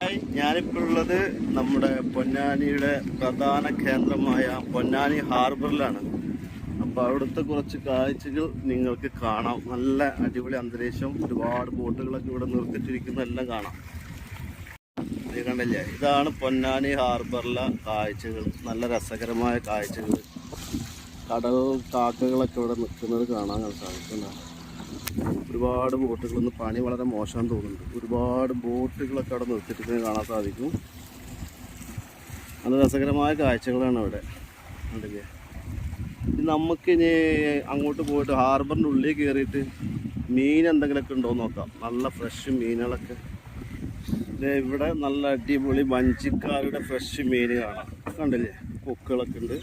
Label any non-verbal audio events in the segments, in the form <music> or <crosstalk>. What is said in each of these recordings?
Hi ഞാനിപ്പോൾ ഉള്ളത് നമ്മുടെ പൊന്നാനിയുടെ പ്രധാന കേന്ദ്രമായ പൊന്നാനി ഹാർബറിലാണ്. അപ്പോൾ അവിടുത്തെ കുറച്ച് കാഴ്ചകൾ നിങ്ങൾക്ക് കാണാം. നല്ല അടിപൊളി അന്തരീക്ഷം ഒരുപാട് ബോട്ടുകളൊക്കെ ഇവിടെ നിർത്തിട്ടിരിക്കുന്ന എല്ലാം കാണാം. കണ്ടില്ലേ? ഇതാണ് പൊന്നാനി ഹാർബറിലെ കാഴ്ചകൾ. നല്ല രസകരമായ കാഴ്ചകൾ. കടൽ കാക്കകളൊക്കെ ഇവിടെ നിൽക്കുന്നത് കാണാൻ സാധിക്കുന്നതാണ് ഒരുപാട് ബോട്ടുകളൊന്ന് പണി വളരെ മോശം തോന്നുന്നുണ്ട്. ഒരുപാട് ബോട്ടുകളൊക്കെ അവിടെ നിർത്തിയിട്ട് കാണാൻ സാധിക്കും. നല്ല രസകരമായ കാഴ്ചകളാണ് അവിടെ. കണ്ടില്ലേ? ഇനി നമുക്കിനി അങ്ങോട്ട് പോയിട്ട് ഹാർബറിന്റെ ഉള്ളിൽ കയറിയിട്ട് മീൻ എന്തെങ്കിലുമൊക്കെ ഉണ്ടോ എന്ന് നോക്കാം. നല്ല ഫ്രഷ് മീനുകളൊക്കെ. ഇവിടെ നല്ല അടിപൊളി വഞ്ചിക്കാരുടെ ഫ്രഷ് മീൻ കാണാം. കണ്ടില്ലേ? കൊക്കുകളൊക്കെ ഉണ്ട്.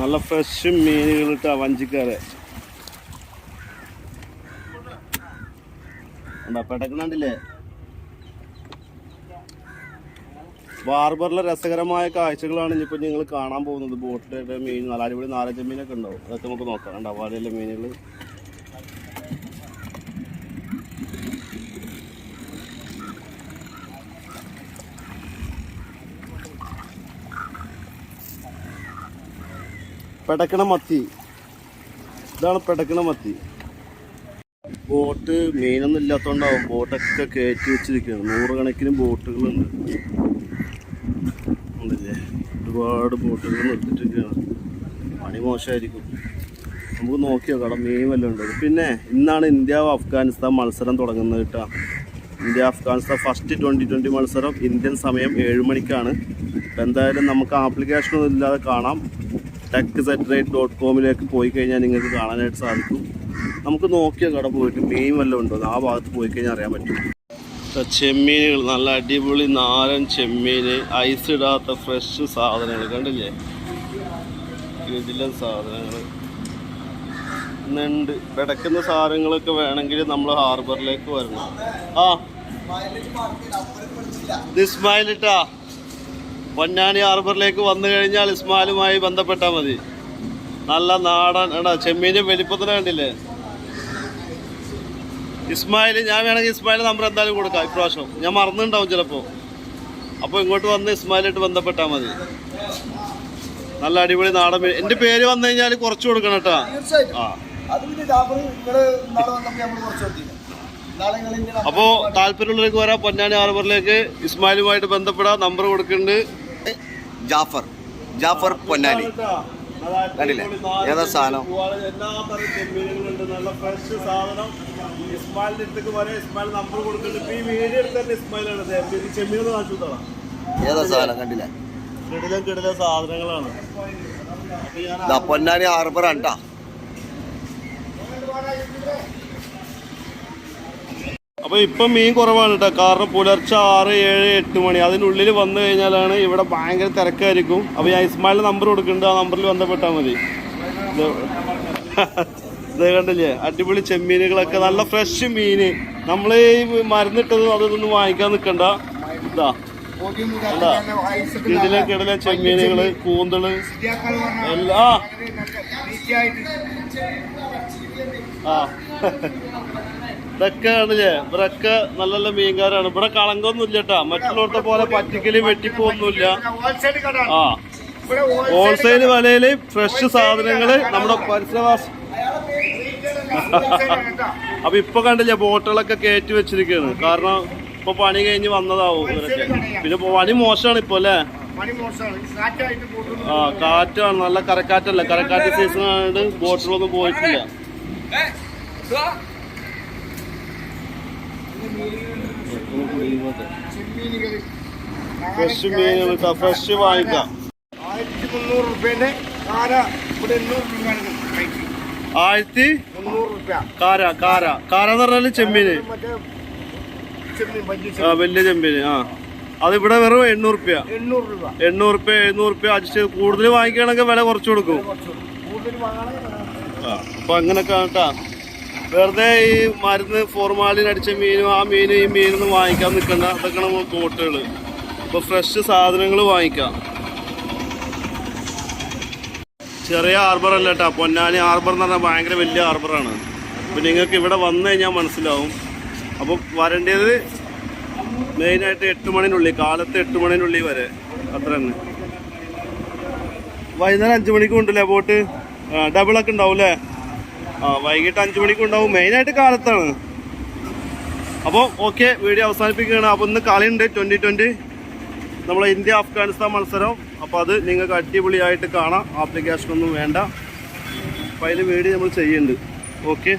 നല്ല ഫ്രഷ് മീനുകളിട്ടാ വഞ്ചിക്കാരെ. പെടക്കണണ്ടില്ലേ ബാർബറിലെ രസകരമായ കാഴ്ചകളാണ് ഇനിയിപ്പോൾ നിങ്ങൾ കാണാൻ പോകുന്നത്. ബോട്ടിലെ മീൻ നല്ല അടിപൊളി നാലഞ്ച് മീനൊക്കെ ഉണ്ടാവും. അതൊക്കെ നമുക്ക് നോക്കാം. കണ്ടോ വാലയിലെ മീനുകൾ പെടക്കണ മത്തി ഇതാണ് പെടക്കണ മത്തി ബോട്ട് മീനൊന്നും ഇല്ലാത്തോണ്ടാവും. ബോട്ടൊക്കെ കയറ്റി വെച്ചിരിക്കുകയാണ് നൂറുകണക്കിന് ബോട്ടുകളുണ്ട്. ഉണ്ടല്ലേ? ഒരുപാട് ബോട്ടുകൾ നിർത്തിട്ടിരിക്കുകയാണ് പണി മോശമായിരിക്കും. നമുക്ക് നോക്കി നോക്കാം. മീൻ വല്ലതും ഉണ്ട്? പിന്നെ ഇന്നാണ് ഇന്ത്യ അഫ്ഗാനിസ്ഥാൻ മത്സരം തുടങ്ങുന്നത് കേട്ടോ. India Afghanistan first twenty twenty മത്സരം ഇന്ത്യൻ സമയം ഏഴ് മണിക്കാണ്. അപ്പം എന്തായാലും നമുക്ക് ആപ്ലിക്കേഷനൊന്നും ഇല്ലാതെ കാണാം. ടെക് സെറ്ററേറ്റ് ഡോട്ട് കോമിലേക്ക് പോയി കഴിഞ്ഞാൽ നിങ്ങൾക്ക് കാണാനായിട്ട് സാധിക്കും. നമുക്ക് നോക്കിയ കട പോയിട്ട് മീൻ വല്ലതും ഉണ്ടോ ആ ഭാഗത്ത് പോയി കഴിഞ്ഞാൽ അറിയാൻ പറ്റും. ചെമ്മീനുകൾ നല്ല അടിപൊളി നാരൻ ചെമ്മീൻ ഐസ് ഇടാത്ത ഫ്രഷ് സാധനങ്ങൾ കണ്ടില്ലേ? ഇതിലെ സാധനങ്ങൾ. നെണ്ട് കിടക്കുന്ന സാധനങ്ങളൊക്കെ വേണമെങ്കിൽ നമ്മൾ ഹാർബറിലേക്ക് വരണം. ആ. ഇസ്മായിലിട്ടാ. പൊന്നാനി ഹാർബറിലേക്ക് വന്നു കഴിഞ്ഞാൽ ഇസ്മായിലുമായി ബന്ധപ്പെട്ടാൽ മതി. നല്ല നാടൻ എടാ ചെമ്മീന്റെ വലിപ്പത്തിന് കണ്ടില്ലേ? ഇസ്മായിൽ ഞാൻ വേണമെങ്കിൽ ഇസ്മായിൽ നമ്പർ എന്തായാലും കൊടുക്കാം ഇപ്രാവശ്യം. ഞാൻ മറന്നുണ്ടാവും ചിലപ്പോൾ അപ്പോൾ ഇങ്ങോട്ട് വന്ന് ഇസ്മായിലായിട്ട് ബന്ധപ്പെട്ടാൽ മതി. നല്ല അടിപൊളി നാടൻ മീൻ എന്റെ പേര് വന്നു കഴിഞ്ഞാൽ കുറച്ച് കൊടുക്കണം കേട്ടോ. ആ. അപ്പോൾ താല്പര്യമുള്ളവർക്ക് വരാം. പൊന്നാനി ഹാർബറിലേക്ക് ഇസ്മായിലുമായിട്ട് ബന്ധപ്പെടാം. നമ്പർ കൊടുക്കുന്നുണ്ട്. ജാഫർ. ജാഫർ പൊന്നാനി. കണ്ടില്ലേ? ഏതാ സാധനം? എല്ലാ നല്ല ഫ്രഷ് സാധനം വരെ ഇസ്മായിൽ നമ്പർ ഈ ഇസ്മായിലാണ് ഏതാ സാധനം കണ്ടില്ലേ സാധനങ്ങളാണ് പൊന്നാനി ഹാർബർ ആണ്ടാ അപ്പൊ ഇപ്പം മീൻ കുറവാണ് കേട്ടോ. കാരണം പുലർച്ചെ ആറ് ഏഴ് എട്ട് മണി. അതിനുള്ളിൽ വന്നു കഴിഞ്ഞാലാണ് ഇവിടെ ഭയങ്കര തിരക്കായിരിക്കും. അപ്പൊ ഞാൻ ഇസ്മായിലിന്റെ നമ്പർ കൊടുക്കുന്നുണ്ട്. ആ നമ്പറിൽ ബന്ധപ്പെട്ടാൽ മതി. <laughs> ഇത് കണ്ടില്ലേ? അടിപൊളി ചെമ്മീനുകളൊക്കെ. നല്ല ഫ്രഷ് മീൻ നമ്മൾ ഈ മരുന്നിട്ടതും അതൊന്നും വാങ്ങിക്കാൻ നിൽക്കണ്ട ഇതാ. ഒക്കെ കിടില ചെമ്മീനുകൾ കൂന്തൾ. എല്ലാ ആ. <laughs> ഇതൊക്കെ ആണല്ലേ ഇവരൊക്കെ നല്ല നല്ല മീൻകാരാണ്. ഇവിടെ കളങ്കൊന്നും ഇല്ല കേട്ടാ. മറ്റുള്ളവരുടെ പോലെ പറ്റിക്കൽ വെട്ടിപ്പൊന്നുമില്ല. ആ. ഹോൾസെയിൽ വിലയിൽ ഫ്രഷ് സാധനങ്ങൾ നമ്മുടെ പരിസരവാസി <laughs> അപ്പൊ ഇപ്പൊ കണ്ടില്ലേ ബോട്ടുകളൊക്കെ കയറ്റി വെച്ചിരിക്കുകയാണ് കാരണം ഇപ്പൊ പണി കഴിഞ്ഞ് വന്നതാവും ഇവരൊക്കെ. പിന്നെ പണി മോശമാണ് ഇപ്പൊ അല്ലേ? ആ കാറ്റാണ്. നല്ല കരക്കാറ്റല്ല? കരക്കാറ്റ് സീസൺ ആയതുകൊണ്ട് ബോട്ടുകളൊന്നും പോയിട്ടില്ല. ഫ്രഷ് മീനുകൾ ഫ്രഷ് വാങ്ങിക്കാം ആയിരത്തി മുന്നൂറ് റുപ്യന്റെ കാര ഇവിടെ എണ്ണൂറ് രൂപയാണ് ആയിരത്തി മുന്നൂറ് റുപ്യ കാര കാര. കാര എന്ന് പറഞ്ഞാൽ ചെമ്മീന്. ആ വലിയ ചെമ്മീന് ആ. അതിവിടെ വെറും എണ്ണൂറ് രൂപ എണ്ണൂറ് രൂപ. എണ്ണൂറ് റുപ്യ എഴുന്നൂറ് റുപ്യ അഡ്ജസ്റ്റ് ചെയ്ത് കൂടുതൽ വാങ്ങിക്കുകയാണെങ്കിൽ വില കുറച്ച് കൊടുക്കും. അപ്പൊ അങ്ങനെയൊക്കെ കേട്ടാ വെറുതെ ഈ മരുന്ന് ഫോർമാലിൻ അടിച്ച മീനും ആ മീനും ഈ മീനൊന്നും വാങ്ങിക്കാൻ നിൽക്കണ്ട. അതൊക്കെ നമ്മൾ തോട്ടുകൾ അപ്പോൾ ഫ്രഷ് സാധനങ്ങൾ വാങ്ങിക്കാം. ചെറിയ ഹാർബർ അല്ല കേട്ടോ പൊന്നാനി ഹാർബർ എന്ന് പറഞ്ഞാൽ ഭയങ്കര വലിയ ഹാർബറാണ് അപ്പോൾ നിങ്ങൾക്ക് ഇവിടെ വന്നു കഴിഞ്ഞാൽ മനസ്സിലാവും. അപ്പോൾ വരേണ്ടത് മെയിനായിട്ട് എട്ട് മണിനുള്ളിൽ കാലത്ത് എട്ട് മണിനുള്ളിൽ വരെ. അത്ര തന്നെ. വൈകുന്നേരം അഞ്ച് മണിക്കും ഉണ്ടല്ലേ ബോട്ട് ഡബിളൊക്കെ ഉണ്ടാവും അല്ലേ ആ വൈകിട്ട് അഞ്ച് മണിക്ക് ഉണ്ടാവും മെയിനായിട്ട് കാലത്താണ്. അപ്പോൾ ഓക്കെ വീഡിയോ അവസാനിപ്പിക്കുകയാണ്. അപ്പോൾ ഇന്ന് കളിയുണ്ട്. ട്വന്റി ട്വന്റി നമ്മളെ ഇന്ത്യ അഫ്ഗാനിസ്ഥാൻ മത്സരം. അപ്പോൾ അത് നിങ്ങൾക്ക് അടിപൊളിയായിട്ട് കാണാം. ആപ്ലിക്കേഷനൊന്നും വേണ്ട. അപ്പോൾ അതിൽ വീഡിയോ നമ്മൾ ചെയ്യുന്നുണ്ട്. ഓക്കെ.